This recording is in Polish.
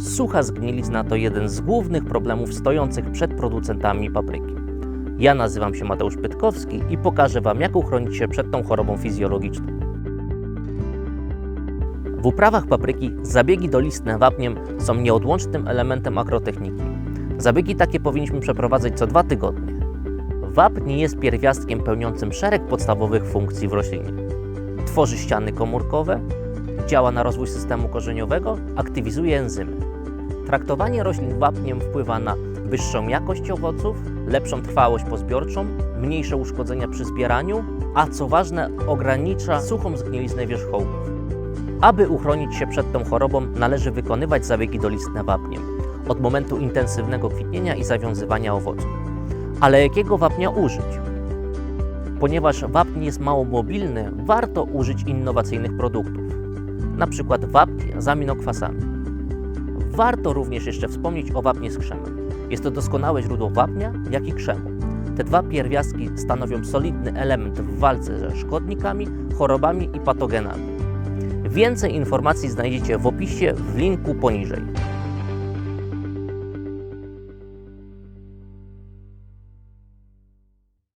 Sucha zgnilizna to jeden z głównych problemów stojących przed producentami papryki. Ja nazywam się Mateusz Pytkowski i pokażę Wam, jak uchronić się przed tą chorobą fizjologiczną. W uprawach papryki zabiegi dolistne wapniem są nieodłącznym elementem agrotechniki. Zabiegi takie powinniśmy przeprowadzać co dwa tygodnie. Wapń jest pierwiastkiem pełniącym szereg podstawowych funkcji w roślinie. Tworzy ściany komórkowe, działa na rozwój systemu korzeniowego, aktywizuje enzymy. Traktowanie roślin wapniem wpływa na wyższą jakość owoców, lepszą trwałość pozbiorczą, mniejsze uszkodzenia przy zbieraniu, a co ważne, ogranicza suchą zgniliznę wierzchołków. Aby uchronić się przed tą chorobą, należy wykonywać zabiegi dolistne wapniem od momentu intensywnego kwitnienia i zawiązywania owoców. Ale jakiego wapnia użyć? Ponieważ wapń jest mało mobilny, warto użyć innowacyjnych produktów, przykład wapń z aminokwasami. Warto również jeszcze wspomnieć o wapnie z krzemem. Jest to doskonałe źródło wapnia, jak i krzemu. Te dwa pierwiastki stanowią solidny element w walce ze szkodnikami, chorobami i patogenami. Więcej informacji znajdziecie w opisie w linku poniżej.